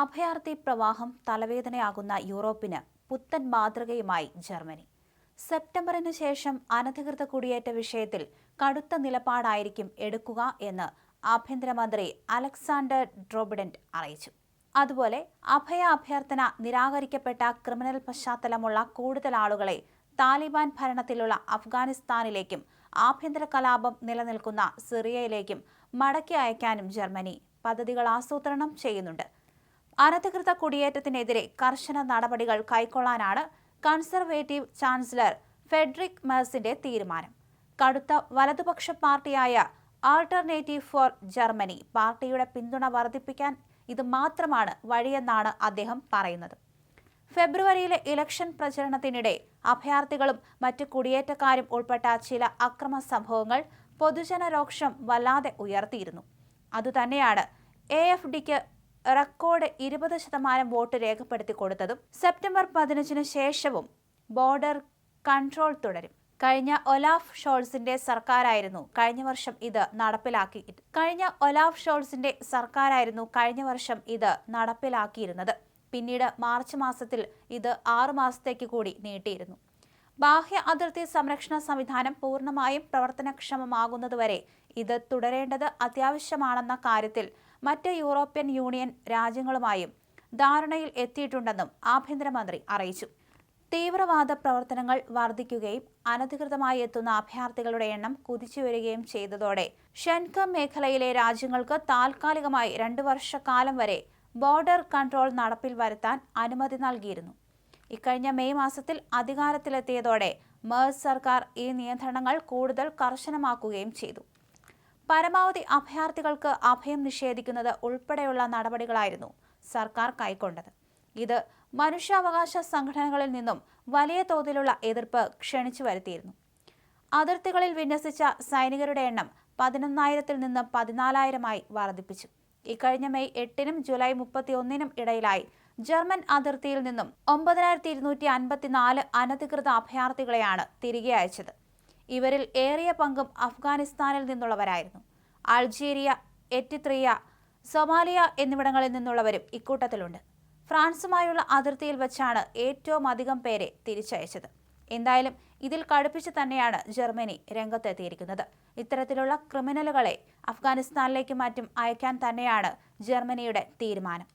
അഭയാർത്ഥി പ്രവാഹം തലവേദനയാകുന്ന യൂറോപ്പിന് പുത്തൻ മാതൃകയുമായി ജർമ്മനി. സെപ്റ്റംബറിന് ശേഷം അനധികൃത കുടിയേറ്റ വിഷയത്തിൽ കടുത്ത നിലപാടായിരിക്കും എടുക്കുക എന്ന് ആഭ്യന്തരമന്ത്രി അലക്സാണ്ടർ ഡ്രോബിഡന്റ് അറിയിച്ചു. അതുപോലെ അഭയ അഭ്യർത്ഥന നിരാകരിക്കപ്പെട്ട ക്രിമിനൽ പശ്ചാത്തലമുള്ള കൂടുതൽ ആളുകളെ താലിബാൻ ഭരണത്തിലുള്ള അഫ്ഗാനിസ്ഥാനിലേക്കും ആഭ്യന്തര കലാപം നിലനിൽക്കുന്ന സിറിയയിലേക്കും മടക്കി അയക്കാനും ജർമ്മനി പദ്ധതികൾ ആസൂത്രണം ചെയ്യുന്നുണ്ട്. അനധികൃത കുടിയേറ്റത്തിനെതിരെ കർശന നടപടികൾ കൈക്കൊള്ളാനാണ് കൺസർവേറ്റീവ് ചാൻസലർ ഫെഡറിക് മേഴ്സിന്റെ തീരുമാനം. കടുത്ത വലതുപക്ഷ പാർട്ടിയായ ആൾട്ടർനേറ്റീവ് ഫോർ ജർമ്മനി പാർട്ടിയുടെ പിന്തുണ വർദ്ധിപ്പിക്കാൻ ഇത് മാത്രമാണ് വഴിയെന്നാണ് അദ്ദേഹം പറയുന്നത്. ഫെബ്രുവരിയിലെ ഇലക്ഷൻ പ്രചരണത്തിനിടെ അഭയാർത്ഥികളും മറ്റ് കുടിയേറ്റക്കാരും ഉൾപ്പെട്ട ചില അക്രമ സംഭവങ്ങൾ പൊതുജനരോക്ഷം വല്ലാതെ ഉയർത്തിയിരുന്നു. അതുതന്നെയാണ് എ എഫ് ഡിക്ക് റെക്കോർഡ് ഇരുപത് ശതമാനം വോട്ട് രേഖപ്പെടുത്തി കൊടുത്തതും സെപ്റ്റംബർ പതിനഞ്ചിന് ശേഷവും ബോർഡർ കൺട്രോൾ തുടരും. കഴിഞ്ഞ ഒലാഫ് ഷോൾസിന്റെ സർക്കാരായിരുന്നു കഴിഞ്ഞ വർഷം ഇത് നടപ്പിലാക്കി കഴിഞ്ഞ ഒലാഫ് ഷോൾസിന്റെ സർക്കാരായിരുന്നു കഴിഞ്ഞ വർഷം ഇത് നടപ്പിലാക്കിയിരുന്നത്. പിന്നീട് മാർച്ച് മാസത്തിൽ ഇത് ആറു മാസത്തേക്ക് കൂടി നീട്ടിയിരുന്നു. ബാഹ്യ അതിർത്തി സംരക്ഷണ സംവിധാനം പൂർണമായും പ്രവർത്തനക്ഷമമാകുന്നതുവരെ ഇത് തുടരേണ്ടത് അത്യാവശ്യമാണെന്ന കാര്യത്തിൽ മറ്റ് യൂറോപ്യൻ യൂണിയൻ രാജ്യങ്ങളുമായും ധാരണയിൽ എത്തിയിട്ടുണ്ടെന്നും ആഭ്യന്തരമന്ത്രി അറിയിച്ചു. തീവ്രവാദ പ്രവർത്തനങ്ങൾ വർദ്ധിക്കുകയും അനധികൃതമായി എത്തുന്ന അഭയാർത്ഥികളുടെ എണ്ണം കുതിച്ചുവരികയും ചെയ്തതോടെ ഷെൻകം മേഖലയിലെ രാജ്യങ്ങൾക്ക് താൽക്കാലികമായി രണ്ടു വർഷക്കാലം വരെ ബോർഡർ കൺട്രോൾ നടപ്പിൽ വരുത്താൻ അനുമതി നൽകിയിരുന്നു. ഇക്കഴിഞ്ഞ മെയ് മാസത്തിൽ അധികാരത്തിലെത്തിയതോടെ മേഴ്സ് സർക്കാർ ഈ നിയന്ത്രണങ്ങൾ കൂടുതൽ കർശനമാക്കുകയും ചെയ്തു. പരമാവധി അഭയാർത്ഥികൾക്ക് അഭയം നിഷേധിക്കുന്നത് ഉൾപ്പെടെയുള്ള നടപടികളായിരുന്നു സർക്കാർ കൈക്കൊണ്ടത്. ഇത് മനുഷ്യാവകാശ സംഘടനകളിൽ നിന്നും വലിയ തോതിലുള്ള എതിർപ്പ് ക്ഷണിച്ചു വരുത്തിയിരുന്നു. അതിർത്തികളിൽ വിന്യസിച്ച സൈനികരുടെ എണ്ണം പതിനൊന്നായിരത്തിൽ നിന്ന് പതിനാലായിരമായി വർദ്ധിപ്പിച്ചു. ഇക്കഴിഞ്ഞ മെയ് എട്ടിനും ജൂലൈ മുപ്പത്തിയൊന്നിനും ഇടയിലായി ജർമ്മൻ അതിർത്തിയിൽ നിന്നും ഒമ്പതിനായിരത്തി ഇരുന്നൂറ്റി അൻപത്തിനാല് അനധികൃത അഭയാർത്ഥികളെയാണ് തിരികെ അയച്ചത്. ഇവരിൽ ഏറിയ പങ്കും അഫ്ഗാനിസ്ഥാനിൽ നിന്നുള്ളവരായിരുന്നു. അൾജീരിയ എറ്റിത്രിയ സൊമാലിയ എന്നിവിടങ്ങളിൽ നിന്നുള്ളവരും ഇക്കൂട്ടത്തിലുണ്ട്. ഫ്രാൻസുമായുള്ള അതിർത്തിയിൽ വെച്ചാണ് ഏറ്റവും അധികം പേരെ തിരിച്ചയച്ചത്. എന്തായാലും ഇതിൽ കടുപ്പിച്ച് തന്നെയാണ് ജർമ്മനി രംഗത്തെത്തിയിരിക്കുന്നത്. ഇത്തരത്തിലുള്ള ക്രിമിനലുകളെ അഫ്ഗാനിസ്ഥാനിലേക്ക് മാറ്റും അയക്കാൻ തന്നെയാണ് ജർമ്മനിയുടെ തീരുമാനം.